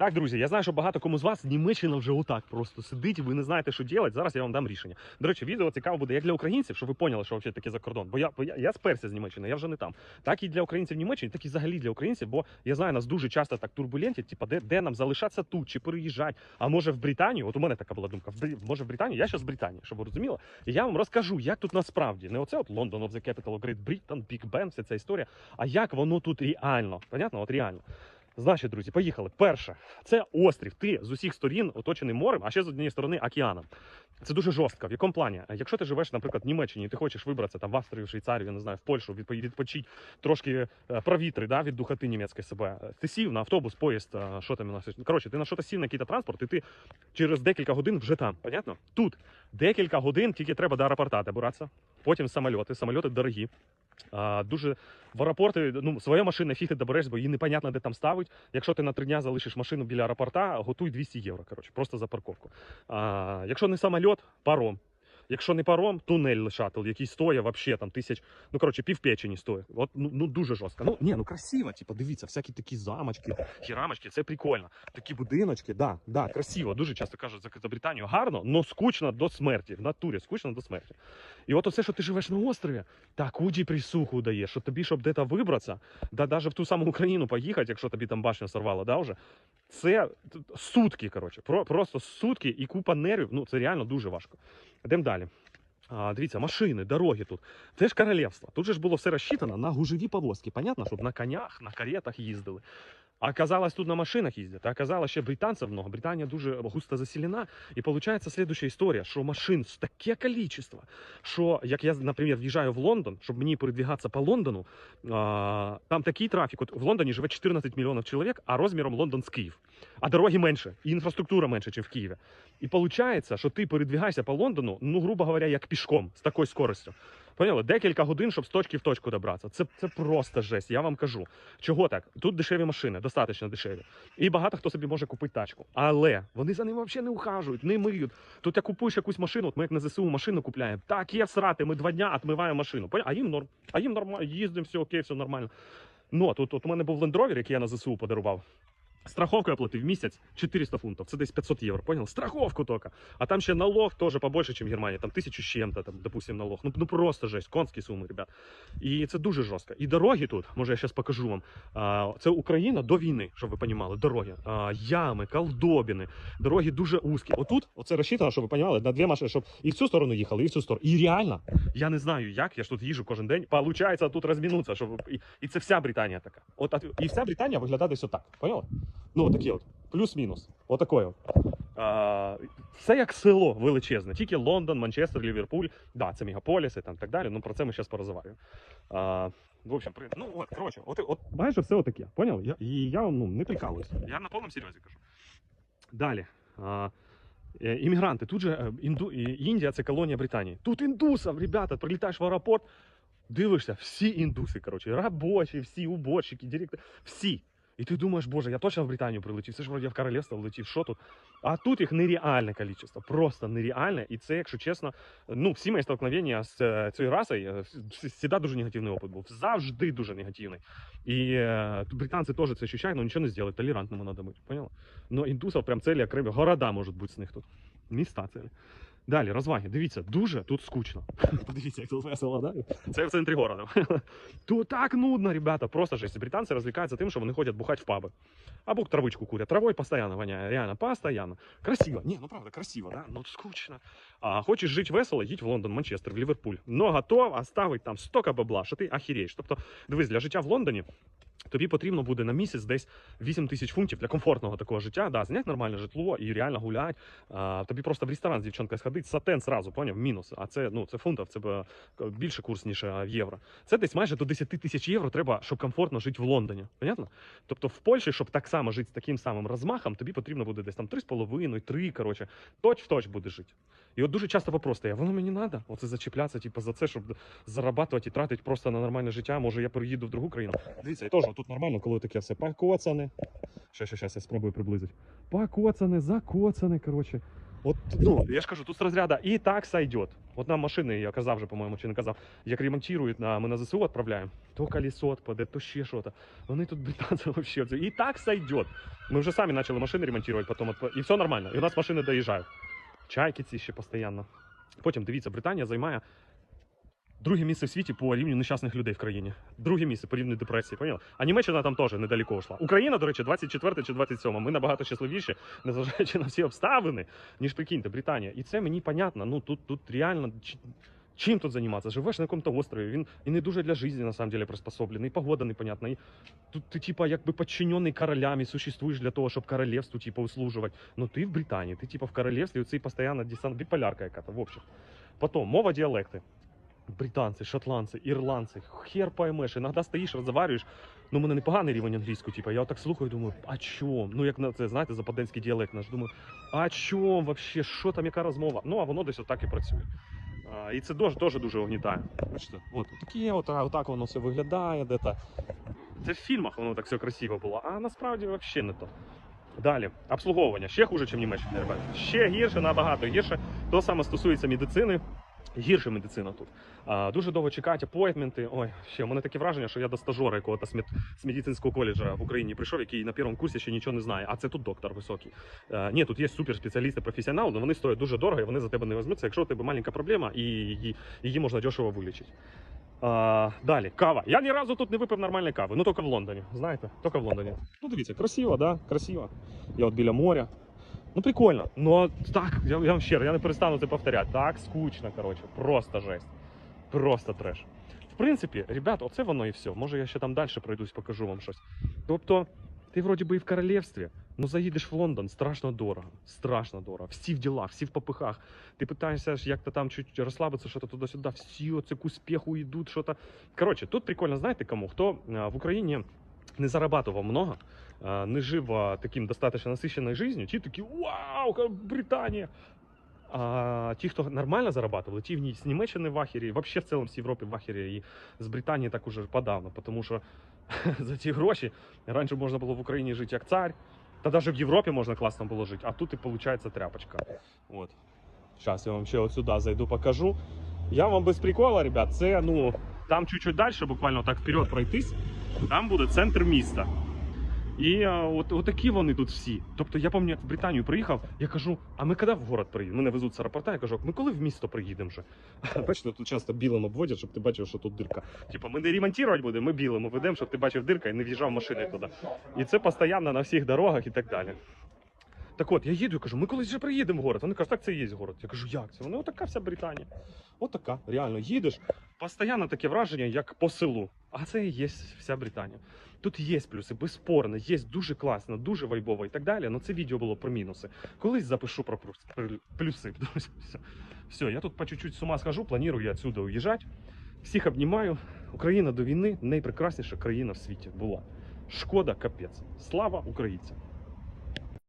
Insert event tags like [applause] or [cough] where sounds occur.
Так, друзі, я знаю, що багато кому з вас Німеччина вже отак просто сидить, ви не знаєте, що робити. Зараз я вам дам рішення. До речі, відео цікаво буде як для українців, щоб ви поняли, що взагалі таке за кордон. Бо я, я, я сперся з Німеччини, я вже не там. Так і для українців Німеччини, так і взагалі для українців, бо я знаю, нас дуже часто так турбулентять, типа, де, де нам залишатися тут чи переїжджати. А може в Британію? От у мене така була думка. Може в Британію? Я зараз з Британії, щоб ви розуміли. І я вам розкажу, як тут насправді не оце от London of the Capital of Great Britain, Big Ben, вся ця історія, а як воно тут реально. Понятно? От реально. Значить, друзі, поїхали. Перше, це острів. Ти з усіх сторін оточений морем, а ще з однієї сторони океаном. Це дуже жорстко. В якому плані? Якщо ти живеш, наприклад, в Німеччині, і ти хочеш вибратися там в Австрію, в Швейцарію, я не знаю, в Польщу, відпо- відпочити трошки е, провітри, да, від духоти німецької себе. Ти сів на автобус, поїзд, е, що там у нас? Коротше, ти на що-то сів на якийсь транспорт, і ти через декілька годин вже там. Понятно? Тут декілька годин тільки треба до аеропорта добиратися. Потім самольоти. Самольоти дорогі. А, дуже в аеропорти, ну, своя машина фіг ти добереш, бо її непонятно, де там ставить. Якщо ти на три дня залишиш машину біля аеропорта, готуй 200 євро, коротше, просто за парковку. А, якщо не самоліт, паром. Якщо не паром, тунель шатл, який стоїть вообще там тисяч, ну коротше, півпечені стоїть. От ну, ну дуже жорстко. Ну ні, ну красиво, типу, дивіться, всякі такі замочки, хірамочки, це прикольно. Такі будиночки, да, да, красиво. Дуже часто кажуть за, Британію гарно, но скучно до смерті. В натурі скучно до смерті. І от оце, що ти живеш на острові, таку присуху дає, що тобі, щоб де-то вибратися, да навіть в ту саму Україну поїхати, якщо тобі там башню сорвало, да, вже, це сутки, коротше, про, просто сутки і купа нервів. Ну, це реально дуже важко. Йдемо далі. А, дивіться, машини, дороги тут. Це ж королівство. Тут же ж було все розчитано на гужеві повозки. Понятно, щоб на конях, на каретах їздили. А оказалось, тут на машинах їздять. А оказалось, ще британців много. Британія дуже густо заселена. І виходить слідуюча історія, що машин таке кількість, що як я, наприклад, в'їжджаю в Лондон, щоб мені передвігатися по Лондону, а, там такий трафік. От в Лондоні живе 14 мільйонів чоловік, а розміром Лондон з Київ. А дороги менше, і інфраструктура менше, ніж в Києві. І виходить, що ти передвігаєшся по Лондону, ну, грубо говоря, як пішком, з такою скоростю. Поняли? Декілька годин, щоб з точки в точку добратися. Це, це просто жесть, я вам кажу. Чого так? Тут дешеві машини, достатньо дешеві. І багато хто собі може купити тачку. Але вони за ними взагалі не ухажують, не миють. Тут я купуєш якусь машину, от ми як на ЗСУ машину купляємо. Так, є срати, ми два дня відмиваємо машину. А їм норм. А їм нормально, їздимо, все окей, все нормально. Ну, а тут у мене був Rover, який я на ЗСУ подарував. Страховку я платив в місяць 400 фунтів. Це десь 500 євро, понял? Страховку тільки. А там ще налог теж побольше, ніж в Германії. Там тисячу з чим-то, допустим, налог. Ну, ну просто жесть, конські суми, ребят. І це дуже жорстко. І дороги тут, може я зараз покажу вам. Це Україна до війни, щоб ви розуміли. Дороги. Ями, колдобіни, дороги дуже узькі. Отут, оце розчитано, щоб ви розуміли, на дві машини, щоб і в цю сторону їхали, і в цю сторону. І реально, я не знаю, як, я ж тут їжу кожен день. Получається тут розмінутися, щоб і, і це вся Британія така. От і вся Британія виглядає десь отак. Поняли? Ну, отакі от. Плюс-мінус. Отакої от. А, це як село величезне. Тільки Лондон, Манчестер, Ліверпуль. Да, це мегаполіси там так далі. Ну про це ми зараз порозговорюємо. А, в общем, при... ну от, коротше, от, от майже все отаке. Поняли? Я, і я ну, не прикалуюсь. Я на повному серйозі кажу. Далі. А, іммігранти. Тут же е, інду... Індія це колонія Британії. Тут індусів, ребята, прилітаєш в аеропорт, дивишся, всі індуси, коротше, робочі, всі уборщики, директори, всі. І ти думаєш, боже, я точно в Британію прилетів, це ж вроді в королівство влетів, що тут? А тут їх нереальне кількість, просто нереальне. І це, якщо чесно, ну, всі мої столкновення з е, цією расою, е, завжди дуже негативний опит був. Завжди дуже негативний. І е, британці теж це ощущають, але нічого не зроблять, толерантними треба бути, поняла? Ну, індусів прям цілі окремі, города можуть бути з них тут. Міста цілі. Далі, розваги. Дивіться, дуже тут скучно. [laughs] Подивіться, як тут весело, да? Це в центрі города. [laughs] Тут так нудно, ребята, просто жесть. Британці розвлікаються тим, що вони ходять бухати в паби. Або травичку курять. Травой постійно воняє, реально, постійно. Красиво. Ні, ну правда, красиво, да? Ну скучно. А хочеш жити весело, їдь в Лондон, Манчестер, в Ліверпуль. Но готов оставить там стільки бабла, що ти ахіреєш. Тобто, дивись, для життя в Лондоні тобі потрібно буде на місяць десь 8 тисяч фунтів для комфортного такого життя. Да, зняти нормальне житло і реально гулять. А, тобі просто в ресторан з дівчинкою сходить, сатен сразу, поняв, мінус. А це, ну, це фунтів, це е, більше курс, ніж е, євро. Це десь майже до 10 тисяч євро треба, щоб комфортно жити в Лондоні. Понятно? Тобто в Польщі, щоб так само жити з таким самим розмахом, тобі потрібно буде десь там 3,5, 3, коротше, точ в точ буде жити. І от дуже часто вопрос стає, воно мені треба? Оце зачіплятися, типу, за це, щоб зарабатувати і тратити просто на нормальне життя. Може, я переїду в другу країну. Дивіться, і теж тут нормально, коли таке все покоцане. Ще, ще, ще, я спробую приблизити. Покоцане, закоцане, коротше. От, ну, я ж кажу, тут з розряду і так сойдет. От нам машини, я казав вже, по-моєму, чи не казав, як ремонтують, ми на ЗСУ відправляємо, то колесо відпаде, то ще щось. Вони тут британці [laughs] це- І так сойдет. Ми вже самі почали машини ремонтувати, потім, і все нормально. І у нас машини доїжджають. Чайки ці ще постійно. Потім, дивіться, Британія займає друге місце в світі по рівню нещасних людей в країні. Друге місце по рівню депресії, поняли? А Німеччина там теж недалеко йшла. Україна, до речі, 24 чи 27. Ми набагато щасливіші, [laughs] незважаючи на всі обставини, ніж прикиньте, Британія. І це мені понятно. Ну тут, тут реально. Чим тут займатися? Живеш на якомусь острові, він і не дуже для життя, на самом деле, приспособлений, і погода непонятна. І тут ти, типа, якби підчинений королями, существуєш для того, щоб королевству, типа, услужувати. Ну ти в Британії, ти типа в королевстві, оцей постійно десант, біполярка яка-то, в общем. Потом, мова діалекти. Британці, шотландці, ірландці, хер поймеш, іноді стоїш, розговорюєш. Ну, у мене непоганий рівень англійської, типу, я отак слухаю, думаю, а чом? Ну, як на це, знаєте, западенський діалект наш. Думаю, а чом вообще, що там, яка розмова? Ну, а воно десь отак і працює. А, і це дуже, дуже дуже огнітає. Бачите, от таке, от, отак воно все виглядає, де то. Це в фільмах воно так все красиво було, а насправді взагалі не то. Далі, обслуговування. Ще хуже, ніж ребята. Ще гірше, набагато гірше. То саме стосується медицини. Гірше медицина тут. А, дуже довго чекати апойтменти. Ой, ще у мене таке враження, що я до стажера якогось з, мед... з медицинського коледжа в Україні прийшов, який на першому курсі ще нічого не знає. А це тут доктор високий. А, ні, тут є суперспеціалісти, професіонали, але вони стоять дуже дорого і вони за тебе не візьмуться, якщо у тебе маленька проблема і її, її можна дешево вилічити. А, далі, кава. Я ні разу тут не випив нормальної кави. Ну тільки в Лондоні. Знаєте, тільки в Лондоні. Ну дивіться, красиво, да? Красиво. Я от біля моря. Ну прикольно. Ну так, я, я вам щиро, я не перестану це повторяти. Так скучно, коротше, просто жесть. Просто треш. В принципі, ребята, оце воно і все. Може я ще там далі пройдусь, покажу вам щось. Тобто, ти вроді би і в королівстві, ну заїдеш в Лондон, страшно дорого. Страшно дорого. Всі в ділах, всі в попихах. Ти питаєшся, як то там чуть розслабитися, що то туди-сюди, всі оце к успіху йдуть, що то. Коротше, тут прикольно, знаєте кому? Хто в Україні не зарабатывал много, а, не жив а, таким достаточно насыщенной жизнью, ті такі вау, ка- Британія. А ті, хто нормально зарабатывали, ті в ній з Німеччини в ахері, вообще в цілому з Європи в ахері і з Британії так уже подавно, тому що [laughs] за ті гроші раніше можна було в Україні жити як цар, та навіть в Європі можна класно було жити, а тут і виходить тряпочка. От. Зараз я вам ще от сюди зайду, покажу. Я вам без прикола, ребят, це ну там чуть-чуть далі, буквально так вперед пройтись, там буде центр міста. І а, от, от такі вони тут всі. Тобто я пам'ятаю, як в Британію приїхав, я кажу, а ми коли в город приїдемо? Мене везуть з аеропорта, я кажу, ми коли в місто приїдемо вже? [laughs] Бачите, тут часто білим обводять, щоб ти бачив, що тут дирка. Типу, ми не ремонтувати будемо, ми білим ведемо, щоб ти бачив дирка і не в'їжджав машини туди. І це постійно на всіх дорогах і так далі. Так от, я їду і кажу, ми колись вже приїдемо в город. Вони кажуть, так це і є город. Я кажу, як це? Вони отака вся Британія. Отака, реально, їдеш, постійно таке враження, як по селу. А це і є вся Британія. Тут є плюси, безспорно, є дуже класно, дуже вайбово і так далі. але це відео було про мінуси. Колись запишу про плюс- плюси. [laughs] Все. Я тут по чуть-чуть з ума схожу, планую отсюда уїжджати. Всіх обнімаю. Україна до війни найпрекрасніша країна в світі була. Шкода, капець. Слава українцям!